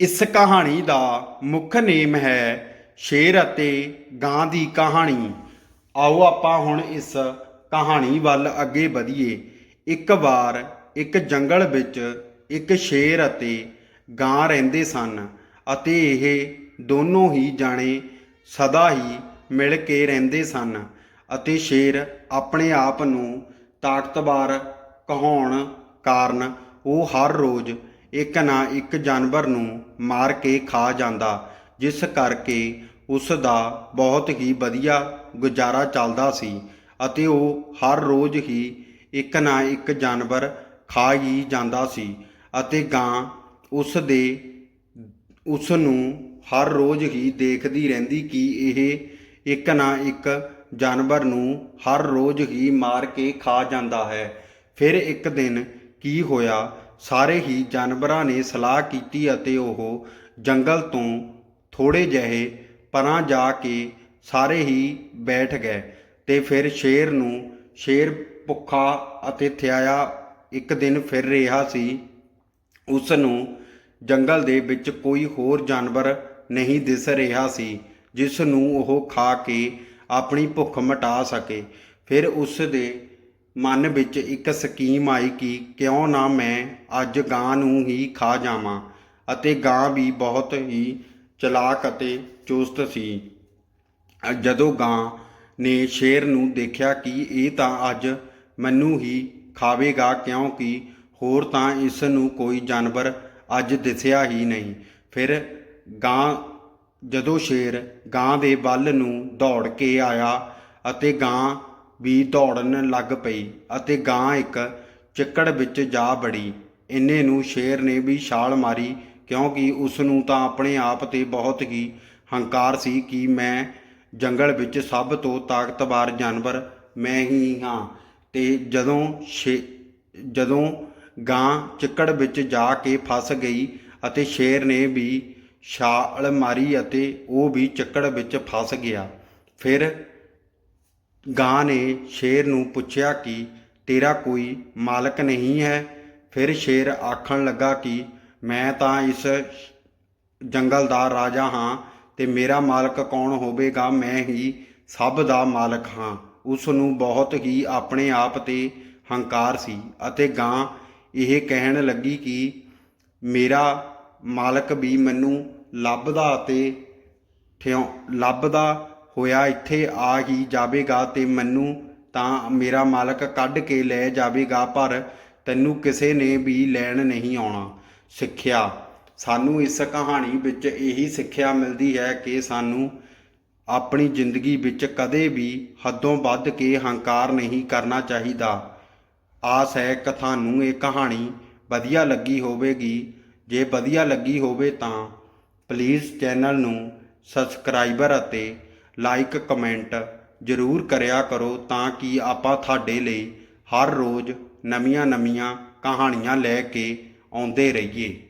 ਇਸ ਕਹਾਣੀ ਦਾ ਮੁੱਖ ਨੇਮ ਹੈ ਸ਼ੇਰ ਅਤੇ ਗਾਂ ਦੀ ਕਹਾਣੀ। ਆਓ ਆਪਾਂ ਹੁਣ ਇਸ ਕਹਾਣੀ ਵੱਲ ਅੱਗੇ ਵਧੀਏ। ਇੱਕ ਵਾਰ ਇੱਕ ਜੰਗਲ ਵਿੱਚ ਇੱਕ ਸ਼ੇਰ ਅਤੇ ਗਾਂ ਰਹਿੰਦੇ ਸਨ ਅਤੇ ਇਹ ਦੋਨੋਂ ਹੀ ਜਾਣੇ ਸਦਾ ਹੀ ਮਿਲ ਕੇ ਰਹਿੰਦੇ ਸਨ ਅਤੇ ਸ਼ੇਰ ਆਪਣੇ ਆਪ ਨੂੰ ਤਾਕਤਵਰ ਕਹਾਉਣ ਕਾਰਨ ਉਹ ਹਰ ਰੋਜ਼ ਇੱਕ ਨਾ ਇੱਕ ਜਾਨਵਰ ਨੂੰ ਮਾਰ ਕੇ ਖਾ ਜਾਂਦਾ, ਜਿਸ ਕਰਕੇ ਉਸ ਦਾ ਬਹੁਤ ਹੀ ਵਧੀਆ ਗੁਜ਼ਾਰਾ ਚੱਲਦਾ ਸੀ ਅਤੇ ਉਹ ਹਰ ਰੋਜ਼ ਹੀ ਇੱਕ ਨਾ ਇੱਕ ਜਾਨਵਰ ਖਾ ਹੀ ਜਾਂਦਾ ਸੀ ਅਤੇ ਗਾਂ ਉਸ ਦੇ, ਉਸ ਨੂੰ ਹਰ ਰੋਜ਼ ਹੀ ਦੇਖਦੀ ਰਹਿੰਦੀ ਕਿ ਇਹ ਇੱਕ ਨਾ ਇੱਕ ਜਾਨਵਰ ਨੂੰ ਹਰ ਰੋਜ਼ ਹੀ ਮਾਰ ਕੇ ਖਾ ਜਾਂਦਾ ਹੈ। ਫਿਰ ਇੱਕ ਦਿਨ ਕੀ ਹੋਇਆ ਸਾਰੇ ਹੀ ਜਾਨਵਰਾਂ ਨੇ ਸਲਾਹ ਕੀਤੀ ਅਤੇ ਉਹ ਜੰਗਲ ਤੋਂ ਥੋੜੇ ਜਿਹੇ ਪਰਾਂ ਜਾ ਕੇ ਸਾਰੇ ਹੀ ਬੈਠ ਗਏ ਤੇ ਫਿਰ ਸ਼ੇਰ ਨੂੰ ਸ਼ੇਰ ਭੁੱਖਾ ਅਤੇ ਥਿਆਇਆ ਇੱਕ ਦਿਨ ਫਿਰ ਰਿਹਾ ਸੀ। ਉਸ ਨੂੰ ਜੰਗਲ ਦੇ ਵਿੱਚ ਕੋਈ ਹੋਰ ਜਾਨਵਰ ਨਹੀਂ ਦਿਸ ਰਿਹਾ ਸੀ, ਜਿਸ ਨੂੰ ਉਹ ਖਾ ਕੇ ਆਪਣੀ ਭੁੱਖ ਮਿਟਾ ਸਕੇ। ਫਿਰ ਉਸ ਦੇ ਮਨ ਵਿੱਚ ਇੱਕ ਸਕੀਮ ਆਈ ਕਿ ਕਿਉਂ ਨਾ ਮੈਂ ਅੱਜ ਗਾਂ ਨੂੰ ਹੀ ਖਾ ਜਾਵਾਂ ਅਤੇ ਗਾਂ ਵੀ ਬਹੁਤ ਹੀ ਚਲਾਕ ਅਤੇ ਚੁਸਤ ਸੀ। ਜਦੋਂ ਗਾਂ ਨੇ ਸ਼ੇਰ ਨੂੰ ਦੇਖਿਆ ਕਿ ਇਹ ਤਾਂ ਅੱਜ ਮੈਨੂੰ ਹੀ ਖਾਵੇਗਾ ਕਿਉਂਕਿ ਹੋਰ ਤਾਂ ਇਸ ਨੂੰ ਕੋਈ ਜਾਨਵਰ ਅੱਜ ਦਿਸਿਆ ਹੀ ਨਹੀਂ। ਫਿਰ ਗਾਂ, ਜਦੋਂ ਸ਼ੇਰ ਗਾਂ ਦੇ ਵੱਲ ਨੂੰ ਦੌੜ ਕੇ ਆਇਆ ਅਤੇ ਗਾਂ ਵੀ ਦੌੜਨ ਲੱਗ ਪਈ ਅਤੇ ਗਾਂ ਇੱਕ ਚਿੱਕੜ ਵਿੱਚ ਜਾ ਬੜੀ ਇੰਨੇ ਨੂੰ ਸ਼ੇਰ ਨੇ ਵੀ ਛਾਲ ਮਾਰੀ, ਕਿਉਂਕਿ ਉਸ ਨੂੰ ਤਾਂ ਆਪਣੇ ਆਪ ਤੇ ਬਹੁਤ ਹੀ ਹੰਕਾਰ ਸੀ ਕਿ ਮੈਂ ਜੰਗਲ ਵਿੱਚ ਸਭ ਤੋਂ ਤਾਕਤਵਰ ਜਾਨਵਰ ਮੈਂ ਹੀ ਹਾਂ। ਤੇ ਜਦੋਂ ਸ਼ੇ ਜਦੋਂ ਗਾਂ ਚਿੱਕੜ ਵਿੱਚ ਜਾ ਕੇ ਫਸ ਗਈ ਅਤੇ ਸ਼ੇਰ ਨੇ ਵੀ ਛਾਲ ਮਾਰੀ ਅਤੇ ਉਹ ਵੀ ਚਿੱਕੜ ਵਿੱਚ ਫਸ ਗਿਆ, ਫਿਰ ਗਾਂ ਨੇ ਸ਼ੇਰ ਨੂੰ ਪੁੱਛਿਆ ਕਿ ਤੇਰਾ ਕੋਈ ਮਾਲਕ ਨਹੀਂ ਹੈ। ਫਿਰ ਸ਼ੇਰ ਆਖਣ ਲੱਗਾ ਕਿ ਮੈਂ ਤਾਂ ਇਸ ਜੰਗਲ ਦਾ ਰਾਜਾ ਹਾਂ ਤੇ ਮੇਰਾ ਮਾਲਕ ਕੌਣ ਹੋਵੇਗਾ? ਮੈਂ ਹੀ ਸਭ ਦਾ ਮਾਲਕ ਹਾਂ। ਉਸ ਨੂੰ ਬਹੁਤ ਹੀ ਆਪਣੇ ਆਪ ਤੇ ਹੰਕਾਰ ਸੀ ਅਤੇ ਗਾਂ ਇਹ ਕਹਿਣ ਲੱਗੀ ਕਿ ਮੇਰਾ ਮਾਲਕ ਵੀ ਮੈਨੂੰ ਲੱਭਦਾ ਅਤੇ ਠਿਉ ਲੱਭਦਾ ਹੋਇਆ, ਇੱਥੇ ਆ ਹੀ ਜਾਵੇਗਾ ਤੇ ਮੈਨੂੰ ਤਾਂ ਮੇਰਾ ਮਾਲਕ ਕੱਢ ਕੇ ਲੈ ਜਾਵੇਗਾ, ਪਰ ਤੈਨੂੰ ਕਿਸੇ ਨੇ ਵੀ ਲੈਣ ਨਹੀਂ ਆਉਣਾ। ਸਿੱਖਿਆ। ਸਾਨੂੰ ਇਸ ਕਹਾਣੀ ਵਿੱਚ ਇਹੀ ਸਿੱਖਿਆ ਮਿਲਦੀ ਹੈ ਕਿ ਸਾਨੂੰ ਆਪਣੀ ਜ਼ਿੰਦਗੀ ਵਿੱਚ ਕਦੇ ਵੀ ਹੱਦੋਂ ਵੱਧ ਕੇ ਹੰਕਾਰ ਨਹੀਂ ਕਰਨਾ ਚਾਹੀਦਾ। ਆਸ ਹੈ ਕਿ ਤੁਹਾਨੂੰ ਇਹ ਕਹਾਣੀ ਵਧੀਆ ਲੱਗੀ ਹੋਵੇਗੀ। ਜੇ ਵਧੀਆ ਲੱਗੀ ਹੋਵੇ ਤਾਂ ਪਲੀਜ਼ ਚੈਨਲ ਨੂੰ ਸਬਸਕ੍ਰਾਈਬਰ ਅਤੇ ਲਾਈਕ ਕਮੈਂਟ ਜ਼ਰੂਰ ਕਰਿਆ ਕਰੋ ਤਾਂ ਕਿ ਆਪਾਂ ਤੁਹਾਡੇ ਲਈ ਹਰ ਰੋਜ਼ ਨਵੀਆਂ-ਨਵੀਆਂ ਕਹਾਣੀਆਂ ਲੈ ਕੇ ਆਉਂਦੇ ਰਹੀਏ।